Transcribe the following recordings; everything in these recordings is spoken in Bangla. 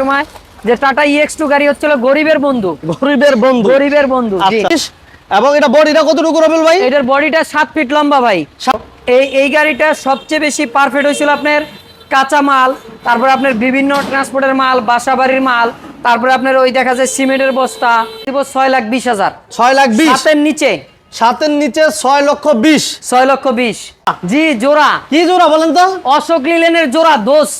সময় যে টাটা ইএক্স টু গাড়ি হচ্ছিল গরিবের বন্ধু। গরিবের বন্ধু। গরিবের বন্ধু আচ্ছা। এবং এটা বডিটা কতটুকু রবিল ভাই? এটার বডিটা সাত ফিট লম্বা ভাই। এই এই গাড়িটা সবচেয়ে বেশি পারফেক্ট হয়েছিল আপনার কাঁচা মাল তারপরে আপনার বিভিন্ন ট্রান্সপোর্টের মাল বাসা বাড়ির মাল তারপরে আপনার ওই দেখা যায় সিমেন্টের বস্তা ছয় লাখ বিশ হাজার। ছয় লাখ বিশ? নিচে। সাতের নিচে ছয় লক্ষ বিশ। ছয় লক্ষ বিশ। জি জোড়া। কি জোড়া বলেন তো? অশোক লিলেনের জোড়া দোষ।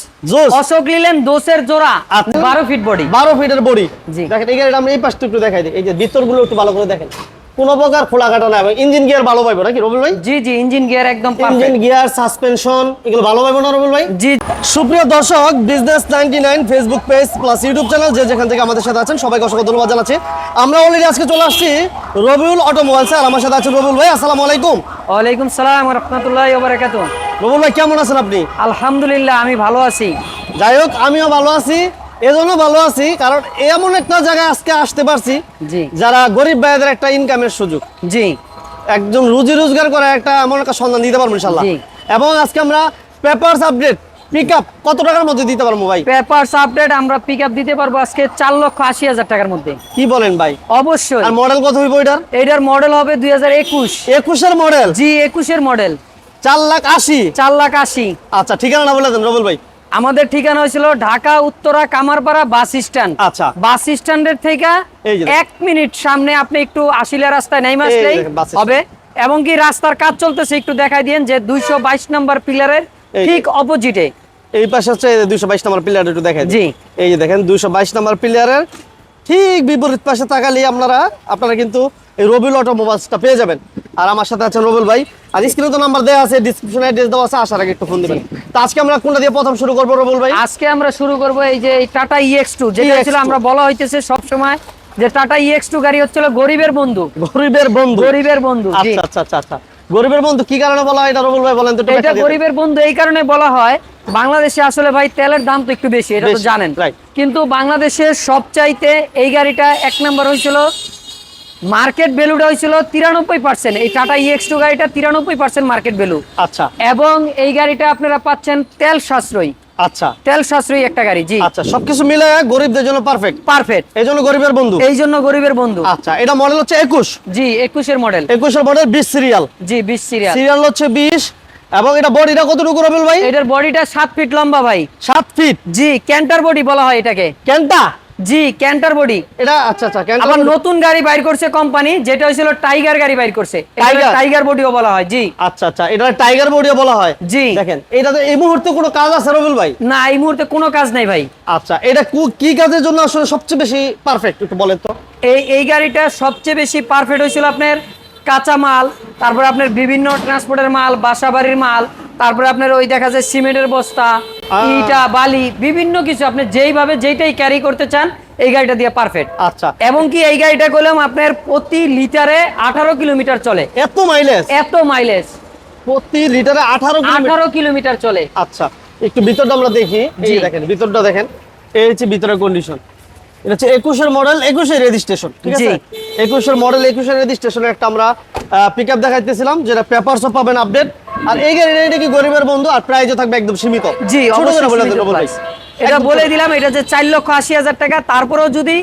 অশোক লিলেন দোষের জোড়া আচ্ছা। বারো ফিট বডি বারো ফিটের বডি জি। দেখেন এই গাড়িটা আমরা এই পাশটা একটু দেখাই দিই। এই যে ভিতরগুলো একটু ভালো করে দেখেন। কোনো প্রকার খোলা কাটা না ইঞ্জিন গিয়ার ভালো পাইবো নাকি রবিল ভাই? জি জি ইঞ্জিন গিয়ার একদম ইঞ্জিন গিয়ার সাসপেনশন এগুলো ভালো পাইবো না রবিল ভাই? জি। সুপ্রিয় দর্শক business ninety nine Facebook page plus YouTube channel যে যেখান থেকে আমাদের সাথে আছেন সবাইকে অসংখ্য ধন্যবাদ জানাচ্ছি। আমরা অলরেডি আজকে চলে আসছি রবিউল অটোমোবাইলস আর আমার সাথে আছেন রবিউল ভাই আসসালামু আলাইকুম। ওয়ালাইকুম সালাম রহমতুল্লাহ ওবরাকাতু রবিউল ভাই কেমন আছেন আপনি? আলহামদুলিল্লাহ আমি ভালো আছি। যাই হোক আমিও ভালো আছি। এজন্য ভালো আছি কারণ এমন একটা জায়গায় আজকে আসতে পারছি যারা গরিব ভাইদের একটা ইনকামের সুযোগ। জি। একদম রুজি রোজগার করে একটা এমন একটা সন্ধান দিতে পারব ইনশাল্লাহ এবং আজকে আমরা পেপারস আপডেট পিক আপ কত টাকার মধ্যে দিতে পারব ভাই? পেপারস আপডেট আমরা পিক আপ দিতে পারব আজকে চার লক্ষ আশি হাজার টাকার মধ্যে। কি বলেন ভাই? অবশ্যই। আর মডেল কত হইব এটার? এইটার মডেল হবে দুই হাজার একুশ। একুশের মডেল জি একুশের মডেল চার লাখ আশি? চার লাখ আশি। আচ্ছা ঠিকানা না বলে দেন রবুল ভাই। আমাদের ঠিকানা হয়েছিল ঢাকা উত্তরা কামারপাড়া বাস স্ট্যান্ড। আচ্ছা। বাস স্ট্যান্ডের থেকে এক মিনিট সামনে আপনি একটু আশিলা রাস্তায় নেই আসলেই। হবে। এবং কি রাস্তার কাজ চলতেছে একটু দেখাই দিন যে দুইশো বাইশ নম্বর পিলারের ঠিক অপোজিটে। এই পাশে হচ্ছে দুইশো বাইশ নম্বর পিলার একটু দেখেন জি। এই যে দেখেন দুইশো বাইশ নম্বর পিলারের ঠিক বিপরীত পাশে তাকালে আপনারা আপনারা কিন্তু এই রবিউল অটোমোবাইলসটা পেয়ে যাবেন। আর আমার সাথে আছেন রবিউল ভাই। আর স্ক্রিনে তো নাম্বার দেওয়া আছে ডিসক্রিপশনে অ্যাড্রেস দেওয়া আছে আসার আগে একটু ফোন দিবেন। তো আজকে আমরা কোনটা দিয়ে প্রথম শুরু করব রবিউল ভাই? আজকে আমরা শুরু করব এই যে টাটা ইএক্স টু যেটা ছিল আমরা বলা হইতেছে সব সময় যে টাটা ইএক্স টু গাড়ি হচ্ছিল গরিবের বন্ধু। গরিবের বন্ধু। গরিবের বন্ধু। আচ্ছা আচ্ছা আচ্ছা আচ্ছা। গরিবের বন্ধু কি কারণে বলা হয় এটা রবিউল ভাই বলেন তো এটা গরিবের বন্ধু এই কারণে বলা হয় বাংলাদেশে আসলে ভাই তেলের দাম তো একটু বেশি এটা তো জানেন. কিন্তু বাংলাদেশের সবচাইতে এই গাড়িটা এক নম্বর হয়েছিল মার্কেট ভ্যালুটা হয়েছিল তিরানব্বই পার্সেন্ট এই টাটা ইএক্স টু গাড়িটা তিরানব্বই পার্সেন্ট মার্কেট ভ্যালু। আচ্ছা। এবং এই গাড়িটা আপনারা পাচ্ছেন তেল সাশ্রয়ী। আচ্ছা। তেল সাশ্রয়ী একটা গাড়ি জি। আচ্ছা সবকিছু মিলে গরিবদের জন্য পারফেক্ট পারফেক্ট এই জন্য গরিবের বন্ধু। এই জন্য গরিবের বন্ধু। আচ্ছা এটা মডেল হচ্ছে একুশ। জি একুশের মডেল একুশের মডেল বিশ সিরিয়াল জি বিশ সিরিয়াল সিরিয়াল হচ্ছে বিশ এবং এটা বডিটা কতটুকু রবিল ভাই? এটার বডিটা সাত ফিট লম্বা ভাই। সাত ফিট জি ক্যান্টার বডি বলা হয় এটাকে। কেনটা জি ক্যান্টার বডি এটা আচ্ছা আচ্ছা আবার নতুন গাড়ি বাইর করছে কোম্পানি যেটা হয়েছিল টাইগার গাড়ি বাইর করছে? টাইগার বডিও বলা হয় জি। আচ্ছা আচ্ছা এটা টাইগার বডিও বলা হয়? জি। দেখেন এটাতে এই মুহূর্তে কোনো কাজ আছে রবিল ভাই? না এই মুহূর্তে কোনো কাজ নাই ভাই। আচ্ছা এটা কু- কি কাজের জন্য আসলে সবচেয়ে বেশি পারফেক্ট একটু বলেন তো। এই এই গাড়িটা সবচেয়ে বেশি পারফেক্ট হয়েছিল আপনার কাঁচা মাল তারপরে আপনার বিভিন্ন ট্রান্সপোর্টের মাল বাসাবাড়ির মাল তারপরে আপনার ওই দেখা যায় সিমেন্টের বস্তা ইটা বালি বিভিন্ন কিছু আপনি যেইভাবে যেইটাই ক্যারি করতে চান এই গাড়িটা দিয়ে পারফেক্ট আচ্ছা। এবং কি এই গাড়িটা করলাম আপনার প্রতি লিটারে আঠারো কিলোমিটার চলে। এত মাইলেজ এত মাইলেজ প্রতি লিটারে আঠারো আঠারো কিলোমিটার চলে। আচ্ছা একটু ভিতরটা আমরা দেখি। দেখেন ভিতরটা দেখেন। এই হচ্ছে ভিতরের কন্ডিশন এটা হচ্ছে একুশের মডেল একুশের রেজিস্ট্রেশন ঠিক আছে? একুশের মডেল একুশের রেজিস্ট্রেশনের একটা আমরা পিক আপ দেখাইতেছিলাম যেটা পেপারসও পাবেন আপডেট আর এই গাড়িটা এটা কি গরিবের বন্ধু? আর প্রাইজও থাকবে একদম সীমিত। জি। এটা বলে দিলাম এটা যে চার লক্ষ আশি হাজার টাকা। তারপরেও যদি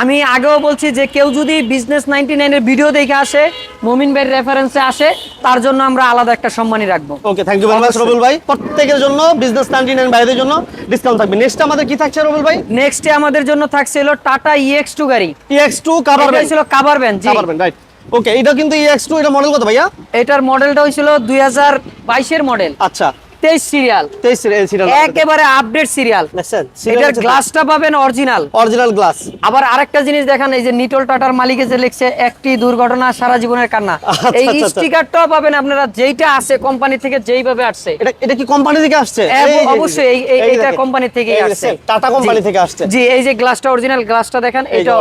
আমি আগেও বলছি যে কেউ যদি বিজনেস নাইনটি নাইনের ভিডিও দেখে আসে মমিন ভাইয়ের রেফারেন্সে আসে তার জন্য আমরা আলাদা একটা সম্মানই রাখব। Okay thank you very much Robul ভাই। প্রত্যেকের জন্য বিজনেস নাইনটি এন্ড ভাইদের জন্য ডিসকাউন্ট থাকবে। নেক্সট আমাদের কি থাকছে রবুল ভাই? নেক্সটে আমাদের জন্য থাকছে হলো টাটা ইএক্স টু গাড়ি। ইএক্স টু কাভার ভ্যান ছিল কাভার ভ্যান জি। কাভার রাইট ওকে এটা কিন্তু ইএক্স টু এটা মডেল কত ভাইয়া? এটার মডেলটা হয়েছিল দুই হাজার বাইশের মডেল আচ্ছা। তেইশ সিরিয়াল তেইশ সিরিয়াল একেবারে আপডেট সিরিয়াল এটার গ্লাসটা পাবেন অরিজিনাল অরিজিনাল গ্লাস আবার আরেকটা জিনিস দেখান এই যে নিটল টাটার মালিকে যে লিখছে একটি দুর্ঘটনা সারা জীবনের কান্না। আচ্ছা, এই আচ্ছা, আচ্ছা। স্টিকারটাও পাবেন আপনারা যেইটা আছে কোম্পানি থেকে যেইভাবে আসছে। এটা এটা কি কোম্পানি থেকে আসছে? এব- এই যে- অবশ্যই এই- এই- এই এইটা কোম্পানি থেকেই আসছে। টাটা কোম্পানি থেকে আসছে। জি এই যে গ্লাসটা অরিজিনাল গ্লাসটা দেখেন এই এটা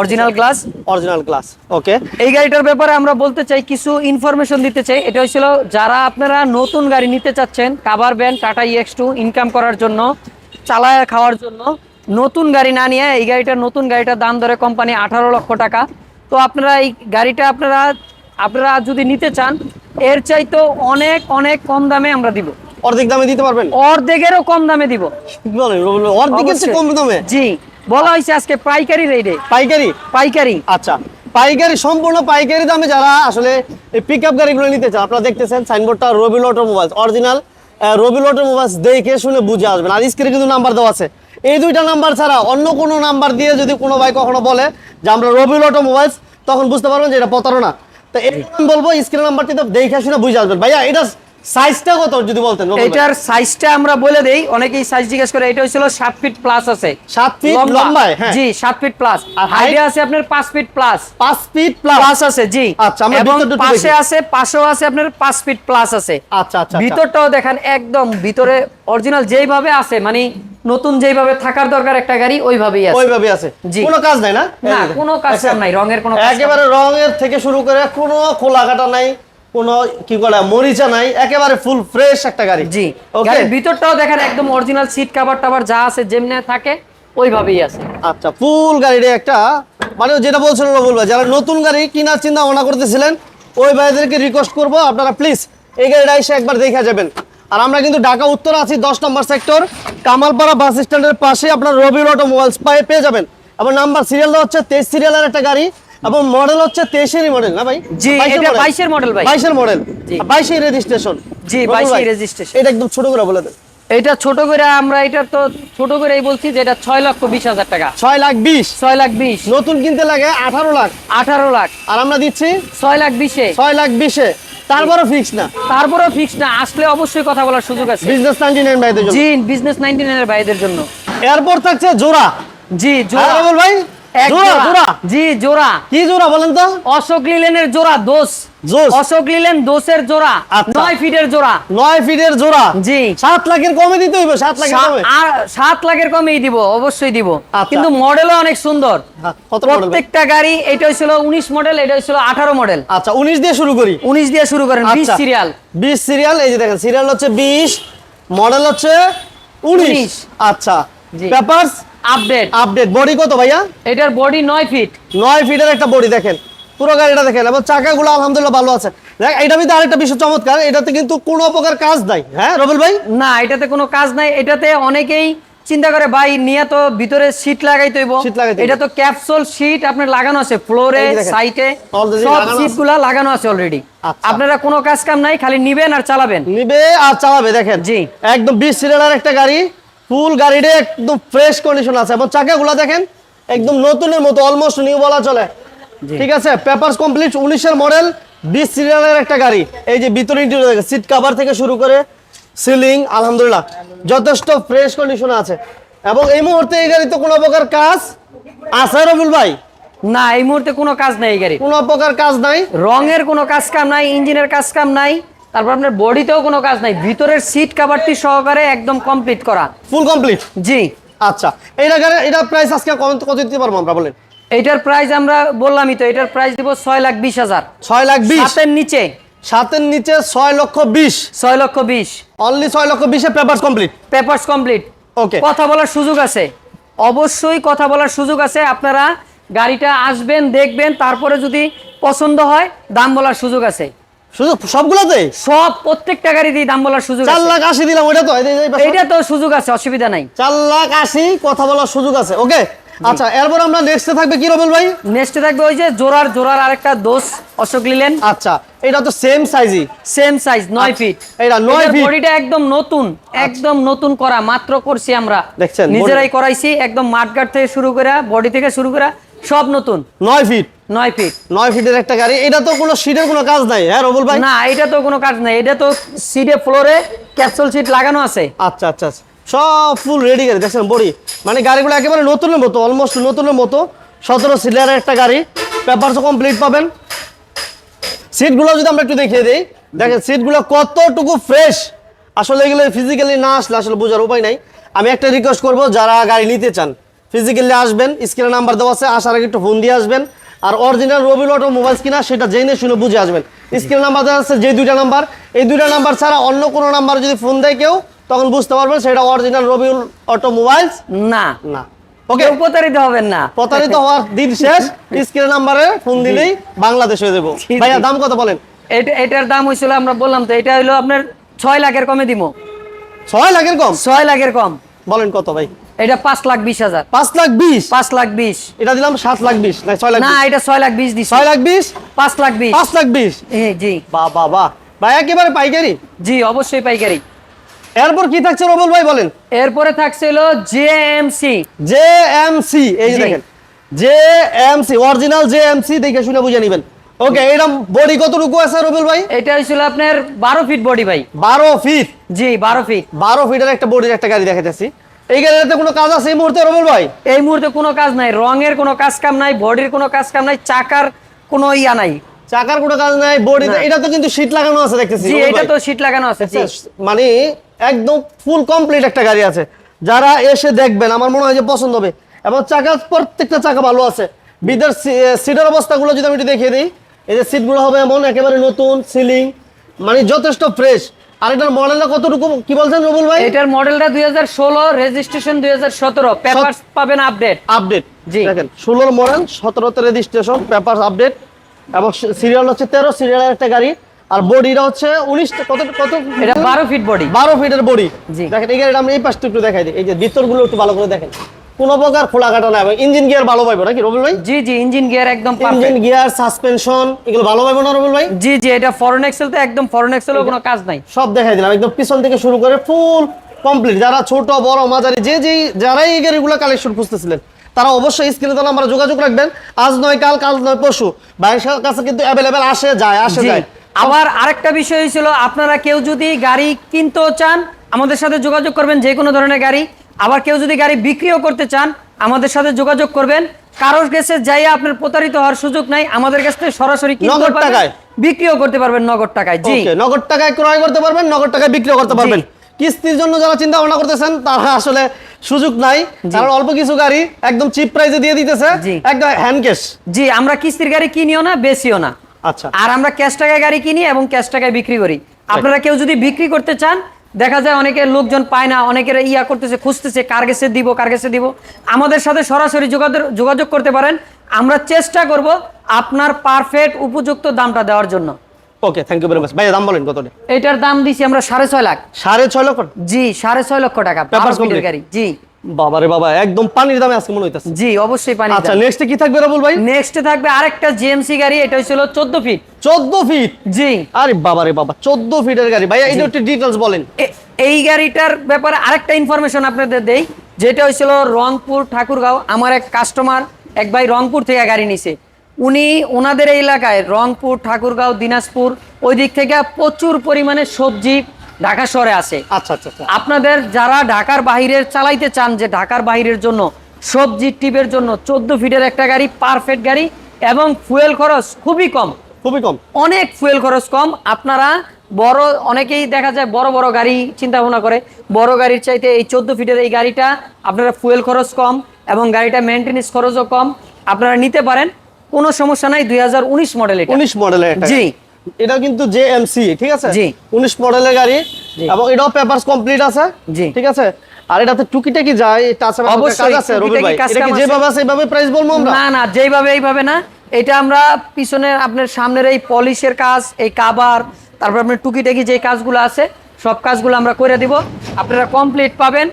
original glass original glass okay এই গাড়িটার ব্যাপারে আমরা বলতে চাই কিছু ইনফরমেশন দিতে চাই। এটা হচ্ছিল যারা আপনারা নতুন গাড়ি নিতে চাচ্ছেন cover van Tata EX two income করার জন্য চালায় খাওয়ার জন্য। নতুন গাড়ি না নিয়ে এই গাড়িটা নতুন গাড়িটার দাম ধরে কোম্পানি আঠারো লক্ষ টাকা। তো আপনারা এই গাড়িটা আপনারা আপনারা যদি নিতে চান এর চাইতো অনেক অনেক কম দামে আমরা দিব। অর্ধেক দামে দিতে পারবেন? অর্ধেকেরও কম দামে দিব। রবিউল? অর্ধেকের চেয়ে কম দামে? জি বলা হয়েছে আজকে পাইকারি রেটে পাইকারি? পাইকারি। আচ্ছা পাইকারি সম্পূর্ণ পাইকারি দামে যারা আসলে এই পিক আপ গাড়িগুলো নিতে চান আপনারা দেখতেছেন সাইনবোর্ডটা রবিল অটোমোবাইলস অরিজিনাল রবিল অটোমোবাইলস দেখে শুনে বুঝে আসবেন। আর স্ক্রিনে কিন্তু নাম্বার দেওয়া আছে। এই দুইটা নাম্বার ছাড়া অন্য কোনো নাম্বার দিয়ে যদি কোনো ভাই কখনো বলে যে আমরা রবিল অটোমোবাইলস তখন বুঝতে পারবেন যে এটা প্রতারণা। তো এই আমি বলব স্ক্রিন নাম্বারটি তো দেখে শুনে বুঝে আসবেন। ভাইয়া, এটা সাইজটা কত যদি বলতেন এটার সাইজটা আমরা বলে দেই অনেকেই সাইজ জিজ্ঞেস করে এটা ফিট প্লাস আছে। ফিট লম্বা। হ্যাঁ। জি ফিট প্লাস আর হাইটে আছে আপনার feet plus feet plus plus আছে জি। আচ্ছা, আমরা ভিতরটা পাশে আছে পাশেও আছে আপনার ফিট প্লাস আছে। আচ্ছা আচ্ছা আচ্ছা। ভিতরটাও দেখেন একদম ভিতরে অরিজিনাল যেইভাবে আছে মানে নতুন যেভাবে থাকার দরকার একটা গাড়ি ওইভাবেই আছে। ওইভাবে আছে। কোনো কাজ নাই না? না কোনো কাজ নাই রঙের কোনো একেবারে রঙের থেকে শুরু করে কোনো খোলা কাটা নাই। কোনো কি বলে মরিচা নাই একেবারে ফুল ফ্রেশ একটা গাড়ি। জি গাড়ির ভিতরটাও দেখেন একদম অরিজিনাল সিট কভার টাভার যা আছে যেমনে থাকে ওইভাবেই আছে। আচ্ছা ফুল গাড়িটা একটা মানে যেটা বলছিল যারা নতুন গাড়ি কেনার চিন্তা ভাবনা করতেছিলেন ওই ভাইদেরকে রিকোয়েস্ট করব আপনারা প্লিজ এই গাড়িটা এসে একবার দেখে যাবেন। আর আমরা কিন্তু ঢাকা উত্তর আছি দশ নম্বর সেক্টর কামালপাড়া বাস স্ট্যান্ডের পাশে আপনার রবির অটোমোবাইলস পায়ে পেয়ে যাবেন। এবং নাম্বার সিরিয়ালটা হচ্ছে তেইশ সিরিয়ালের একটা গাড়ি এবং মডেল হচ্ছে তেইশেরই মডেল না ভাই? জি, এটা 22 এর model ভাই। বাইশের মডেল। বাইশের রেজিস্ট্রেশন জি, 22 এর registration। এটা একদম ছোট করে বলে দেন। এটা ছোট করে আমরা এটা তো ছোট করেই বলছি যে এটা ছয় লক্ষ বিশ হাজার টাকা। ছয় লাখ বিশ? ছয় লাখ বিশ। নতুন কিনতে লাগে আঠারো লাখ। আঠারো লাখ। আর আমরা দিচ্ছি ছয় লাখ বিশে। ছয় লাখ বিশে। তারপরও ফিক্স না। তারপরেও ফিক্স না। আসলে অবশ্যই কথা বলার সুযোগ আছে। বিজনেস নাইনটি নাইন ভাইদের জন্য। জি বিজনেস নাইনটি নাইনের ভাইদের জন্য। এরপর থাকছে জোড়া। জি জোড়া। হ্যাঁ, ভাই? জোড়া জি জোড়া। কি জোড়া বলেন তো? অশোক লিলেনের জোড়া দোষ। অশোক লিলেন দোষের জোড়া আচ্ছা। নয় ফিটের জোড়া। নয় ফিটের জোড়া। জি। সাত লাখের কমে দিতে হইবে সাত লাখের কমে। আর সাত লাখের কমেই দিব অবশ্যই দিব। আচ্ছা। কিন্তু মডেলও অনেক সুন্দর। হ্যাঁ? প্রত্যেকটা গাড়ি এটা হচ্ছিল উনিশ মডেল এটা হচ্ছিল আঠারো মডেল আচ্ছা উনিশ দিয়ে শুরু করি। উনিশ দিয়ে শুরু করেন বিশ আচ্ছা। সিরিয়াল বিশ সিরিয়াল এই যে দেখেন সিরিয়াল হচ্ছে বিশ মডেল হচ্ছে উনিশ। আচ্ছা। পেপারস আপডেট আপডেট বডি কত ভাইয়া? এটার বডি নয় ফিট নয় ফিটের একটা বডি দেখেন। পুরো গাড়িটা দেখেন। এবং চাকাগুলো আলহামদুলিল্লাহ ভালো আছে। দেখ এটা ভিতরে আরেকটা বিষয় চমৎকার এটাতে কিন্তু কোনো প্রকার কাজ নাই। হ্যাঁ রবিল ভাই? না এটাতে কোনো কাজ নাই। এটাতে অনেকেই চিন্তা করে ভাই নিয়ে তো ভিতরে সিট লাগাইতে এটা তো ক্যাপসুল সিট আপনার লাগানো আছে। ফ্লোরে সাইটে সব। সিটগুলা লাগানো আছে অলরেডি আচ্ছা। আপনারা কোনো কাজ কাম নাই খালি নিবেন আর চালাবেন। নিবে আর চালাবে দেখেন। জি। একদম বিশ সিরিয়ালের একটা গাড়ি ফুল গাড়িটা একদম ফ্রেশ কন্ডিশন আছে। এবং চাকাগুলো দেখেন একদম নতুনের মতো অলমোস্ট নিউ বলা চলে। ঠিক আছে? পেপারস কমপ্লিট উনিশের মডেল বিশ সিরিয়ালের একটা গাড়ি। এই যে ভিতরে ইন্টেরিয়র দেখেন সিট কাভার থেকে শুরু করে সিলিং আলহামদুলিল্লাহ যথেষ্ট ফ্রেশ কন্ডিশন আছে। এবং এই মুহূর্তে এই গাড়িতে কোনো প্রকার কাজ আছে রবিউল ভাই? না এই মুহূর্তে কোনো কাজ নাই এই গাড়ি কোনো প্রকার কাজ নাই? রঙের কোনো কাজ কাম নাই ইঞ্জিনের কাজ কাম নাই। তারপর আপনার বডিতেও কোনো কাজ নাই। ভিতরের সিট কাভারটি সহকারে একদম কমপ্লিট করা। ফুল কমপ্লিট জি। আচ্ছা গাড়ি এটা প্রাইস আজকে কত কত দিতে পারব আমরা বলেন? এটার প্রাইস আমরা বললামই তো এটার প্রাইস দিব ছয় লাখ বিশ হাজার। ছয় লাখ বিশ? হাতের নিচে। সাতের নিচে ছয় লক্ষ বিশ? ছয় লক্ষ বিশ। অনলি ছয় লক্ষ বিশে paper complete papers complete okay কথা বলার সুযোগ আছে। অবশ্যই কথা বলার সুযোগ আছে আপনারা গাড়িটা আসবেন দেখবেন তারপরে যদি পছন্দ হয় দাম বলার সুযোগ আছে। শুধু সবগুলোতে? সব প্রত্যেকটা গাড়িতেই দাম বলার সুযোগ চার লাখ আশি দিলাম ওইটা তো এই যে- এই পাশে। এইটা তো সুযোগ আছে অসুবিধা নাই। চার লাখ আশি কথা বলার সুযোগ আছে ওকে? আচ্ছা এরপর আমরা নেক্সটে থাকবে কি রবেল ভাই? নেক্সটে থাকবে ওই যে জোড়ার জোড়ার আরেকটা দোষ অশোক লিলেন। আচ্ছা এটা তো সেম সাইজই সেম সাইজ ফিট এটা। বডিটা একদম নতুন একদম নতুন করা মাত্র করছি আমরা। দেখছেন, নিজেরাই করাইছি একদম মাঠঘাট থেকে শুরু করে বডি থেকে শুরু করে সব নতুন। নয় ফিট নয় ফিট নয় ফিটের একটা গাড়ি। এটা তো কোনো সিটের কোনো কাজ নাই হ্যাঁ রবুল ভাই? না এটা তো কোনো কাজ নাই। এটা তো সিটে ফ্লোরে ক্যাপসুল সিট লাগানো আছে। আচ্ছা আচ্ছা আচ্ছা। সব ফুল রেডি গাড়ি দেখছেন বডি। মানে গাড়িগুলো একেবারে নতুনের মতো অলমোস্ট নতুনের মতো। সতেরো সিলিয়ারের একটা গাড়ি। পেপারসও কমপ্লিট পাবেন। সিটগুলো যদি আমরা একটু দেখিয়ে দিই দেখেন সিটগুলো কতটুকু ফ্রেশ আসলে এগুলো ফিজিক্যালি না আসলে আসলে বোঝার উপায় নাই। আমি একটা রিকোয়েস্ট করব যারা গাড়ি নিতে চান ফিজিক্যালি আসবেন স্ক্রিনে নাম্বার দেওয়া আছে আসার আগে একটু ফোন দিয়ে আসবেন। আর অরিজিনাল রবিল অটো মোবাইল কিনা সেটা জেনে শুনে বুঝে আসবেন। স্ক্রিনে নাম্বার দেওয়া আছে যে দুইটা নাম্বার এই দুইটা নাম্বার ছাড়া অন্য কোনো নাম্বার যদি ফোন দেয় কেউ তখন বুঝতে পারবেন সেটা অরিজিনাল রবিউল অটো মোবাইলস না। না। ওকে প্রতারিত হবেন না। প্রতারিত হওয়ার দিন শেষ স্ক্রিন নাম্বারে ফোন দিলেই বাংলাদেশ হয়ে যাব। ভাইয়া দাম কত বলেন? এটা এটার দাম হয়েছিল আমরা বললাম তো এটা হলো আপনার ছয় লাখের কমে দিব ছয় লাখের কম? ছয় লাখের কম। বলেন কত ভাই? এটা পাঁচ লাখ বিশ হাজার। পাঁচ লাখ বিশ? পাঁচ লাখ বিশ। এটা দিলাম সাত লাখ বিশ না ছয় লাখ না এটা ছয় লাখ বিশ দিচ্ছি ছয় লাখ বিশ? পাঁচ লাখ বিশ। পাঁচ লাখ বিশ? জি। বাহ বাহ বাহ ভাই একেবারে পাইকারি? জি অবশ্যই পাইকারি। এরপর কি থাকছে রবুল ভাই বলেন? এরপরে থাকছে হলো জেএমসি জে এম সি এই যে দেখেন। J M C original J M C দেখে শুনে বুঝে নিবেন। ওকে এরকম বডি কতটুকু আছে রবুল ভাই? এটা হয়েছিল আপনার বারো ফিট বডি ভাই। বারো ফিট জি বারো ফিট বারো ফিটের একটা বডির একটা গাড়ি দেখাচ্ছি এই গাড়িটাতে কোনো কাজ আছে এই মুহূর্তে রবুল ভাই? এই মুহূর্তে কোনো কাজ নাই। রঙের কোনো কাজ কাম নাই বডির কোনো কাজ কাম নাই চাকার কোনো ইয়া নাই। চাকার কোনো কাজ নাই বডিতে না। এটা তো কিন্তু শীট লাগানো আছে দেখতেছি জি এটা তো সিট লাগানো আছে মানে একদম ফুল কমপ্লিট একটা গাড়ি আছে। যারা এসে দেখবেন আমার মনে হয় যে পছন্দ হবে। এবং চাকা প্রত্যেকটা চাকা ভালো আছে। বিদের সিটের অবস্থাগুলো যদি আমি একটু দেখিয়ে দিই এই যে সিটগুলো হবে এমন একেবারে নতুন সিলিং মানে যথেষ্ট ফ্রেশ আর এটার মডেলটা কতটুকু কি বলছেন রবুল ভাই? এটার মডেলটা দুই হাজার ষোলো রেজিস্ট্রেশন দুই হাজার পাবেন আপডেট আপডেট জি। দেখেন ষোলোর মডেল রেজিস্ট্রেশন আপডেট এবং সিরিয়াল হচ্ছে তেরো সিরিয়ালের একটা গাড়ি আর বডিটা হচ্ছে উনিশ কত কত? এটা বারো ফিট বডি বারো ফিটের বডি। দেখেন এই গাড়িটা এই পাশটা একটু দেখাই দিই এই যে ভিতরগুলো একটু ভালো করে দেখেন। কোনো প্রকার খোলা কাটা নাই ইঞ্জিন গিয়ার ভালো পাইবো নাকি রবুল ভাই? জি জি ইঞ্জিন গিয়ার একদম ইঞ্জিন গিয়ার সাসপেনশন এগুলো ভালো পাইবো না রবুল ভাই? জি জি এটা ফরেন এক্সেল তো একদম ফরেন এক্সেলও কোনো কাজ নাই। সব দেখাই দিলাম একদম পিছন থেকে শুরু করে ফুল কমপ্লিট যারা ছোট বড় মাঝারি যে যেই যারাই এই গাড়িগুলো কালেকশন খুঁজতেছিলেন তারা অবশ্যই স্ক্রিনে তাহলে আমরা যোগাযোগ রাখবেন। আজ নয় কাল কাল নয় পরশু। ভাইয়ের কাছে কিন্তু অ্যাভেলেবেল আসে যায় আসে যায়। আবার আরেকটা বিষয় ছিল আপনারা কেউ যদি গাড়ি কিনতেও চান আমাদের সাথে যোগাযোগ করবেন যে কোনো ধরনের গাড়ি। আবার কেউ যদি গাড়ি বিক্রিও করতে চান আমাদের সাথে যোগাযোগ করবেন। কারোর কাছে যাইয়া আপনার প্রতারিত হওয়ার সুযোগ নাই আমাদের কাছ থেকে সরাসরি নগদ টাকায়? বিক্রিও করতে পারবেন নগদ টাকায়। জি। নগদ টাকায় ক্রয় করতে পারবেন নগদ টাকায় বিক্রিও করতে পারবেন। কিস্তির জন্য যারা চিন্তা ভাবনা করতেছেন তারা আসলে সুযোগ নাই। কারণ অল্প কিছু গাড়ি একদম চিপ প্রাইসে দিয়ে দিতেছে। একদম হ্যান্ড ক্যাশ জি আমরা কিস্তির গাড়ি কিনিও না বেশিও না। আচ্ছা। আর আমরা ক্যাশ টাকায় গাড়ি কিনি এবং ক্যাশ টাকায় বিক্রি করি। আপনারা কেউ যদি বিক্রি করতে চান দেখা যায় অনেকে লোকজন পায় না অনেকের ইয়া করতেছে খুঁজতেছে কার কাছে দিব কার কাছে দিব। আমাদের সাথে সরাসরি যোগাযোগ যোগাযোগ করতে পারেন। আমরা চেষ্টা করব আপনার পারফেক্ট উপযুক্ত দামটা দেওয়ার জন্য। Okay thank you very much ভাই দাম বলেন কত এটার দাম দিছি আমরা সাড়ে ছয় লাখ। সাড়ে ছয় লক্ষ? জি সাড়ে ছয় লক্ষ টাকা পেপার গাড়ি জি। বাবা রে বাবা একদম পানির দামে আজকে মনে হইতাছে। জি অবশ্যই পানি আচ্ছা নেক্সটে কি থাকবে রাবুল ভাই? নেক্সট থাকবে আরেকটা জিএমসি গাড়ি এটা হচ্ছিল চোদ্দ ফিট চোদ্দ ফিট জি। আরে বাবা রে বাবা চোদ্দ ফিটের গাড়ি। ভাই এটা একটু ডিটেলস বলেন। এই গাড়িটার ব্যাপারে আরেকটা ইনফরমেশন আপনাদের দেই যেটা হয়েছিল রংপুর ঠাকুরগাঁও। আমার এক কাস্টমার এক ভাই রংপুর থেকে গাড়ি নিছে। উনি ওনাদের এই এলাকায় রংপুর ঠাকুরগাঁও দিনাজপুর ওই দিক থেকে প্রচুর পরিমাণে সবজি ঢাকা শহরে আসে আচ্ছা আচ্ছা আচ্ছা। আপনাদের যারা ঢাকার বাইরের চালাইতে চান যে ঢাকার বাইরের জন্য সবজি টিপের জন্য চোদ্দ ফিটের একটা গাড়ি পারফেক্ট গাড়ি এবং ফুয়েল খরচ খুবই কম। খুবই কম। অনেক ফুয়েল খরচ কম। আপনারা বড় অনেকেই দেখা যায় বড় বড় গাড়ি চিন্তা ভাবনা করে। বড় গাড়ির চাইতে এই চোদ্দ ফিটের এই গাড়িটা আপনারা ফুয়েল খরচ কম এবং গাড়িটা মেনটেন্স খরচও কম। আপনারা নিতে পারেন। কোনো সমস্যা নাই দুই হাজার উনিশ মডেল এটা। উনিশ মডেলের জি। এটা কিন্তু জে এমসি ঠিক আছে? জি। উনিশ মডেলের গাড়ি এবং এটাও পেপারস কমপ্লিট আছে জি। ঠিক আছে? আর এটাতে টুকিটাকি যায় এটা আছে অবশ্যই, কাজ আছে রবি ভাই। এটা কি যেভাবে আছে এইভাবে প্রাইস বলব আমরা? না না যেইভাবে এইভাবে না। এটা আমরা পিছনের আপনার সামনের এই পলিশের কাজ এই কাবার তারপর আপনার টুকিটাকি যে কাজগুলো আছে সব কাজগুলো আমরা করে দিব। আপনারা কমপ্লিট পাবেন।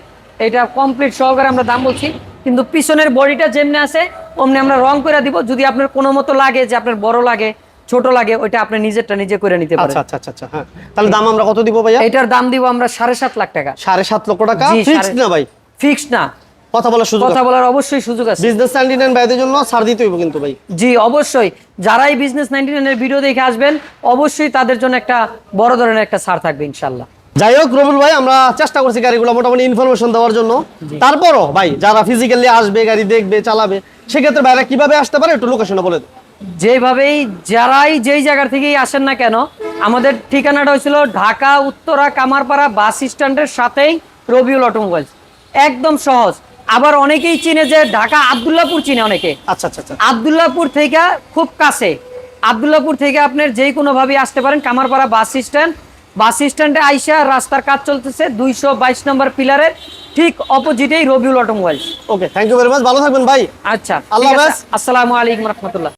এটা কমপ্লিট সহকারে আমরা দাম বলছি। কিন্তু পিছনের বডিটা যেমনি আছে অমনি আমরা রং করে দিব। যদি আপনার কোনো মতো লাগে যে আপনার বড় লাগে ছোট লাগে ওইটা আপনি নিজেরটা নিজে করে নিতে পারেন। আচ্ছা আচ্ছা আচ্ছা আচ্ছা হ্যাঁ। তাহলে দাম আমরা কত দিব ভাইয়া? এটার দাম দিব আমরা সাড়ে সাত লাখ টাকা। সাড়ে সাত লক্ষ টাকা? ফিক্সড না ভাই? ফিক্সড না। কথা বলার সুযোগ কথা বলার অবশ্যই সুযোগ আছে। বিজনেস স্ট্যান্ডিং এন্ড ভাইদের জন্য ছাড় দিতে হইব কিন্তু ভাই। জি অবশ্যই। যারাই বিজনেস নাইনটি নাইনের ভিডিও দেখে আসবেন অবশ্যই তাদের জন্য একটা বড় ধরনের একটা ছাড় থাকবে ইনশাল্লাহ যাই হোক রবিউল ভাই আমরা চেষ্টা করছি গাড়িগুলো মোটামুটি ইনফরমেশন দেওয়ার জন্য। তারপরও ভাই যারা ফিজিক্যালি আসবে গাড়ি দেখবে চালাবে সেক্ষেত্রে ভাইরা কীভাবে আসতে পারে একটু লোকেশনে বলে দেন। যেভাবেই যারাই যেই জায়গা থেকেই আসেন না কেন আমাদের ঠিকানাটা হয়েছিল ঢাকা উত্তরা কামারপাড়া বাস স্ট্যান্ডের সাথেই রবিউল অটোমোবাইলস একদম সহজ। আবার অনেকেই চিনে যে ঢাকা আবদুল্লাপুর চিনে অনেকে। আচ্ছা আচ্ছা আচ্ছা। আবদুল্লাপুর থেকে খুব কাছে। আবদুল্লাপুর থেকে আপনার যেই কোনো ভাবে আসতে পারেন কামারপাড়া বাস স্ট্যান্ড। বাস স্ট্যান্ডে আইসা রাস্তার কাজ চলতেছে দুইশো বাইশ নম্বর পিলারের ঠিক অপোজিটেই Robiul automobiles okay thank you very much ভালো থাকবেন ভাই। আচ্ছা আল্লাহ। আসসালামু আলাইকুম রহমতুল্লাহ।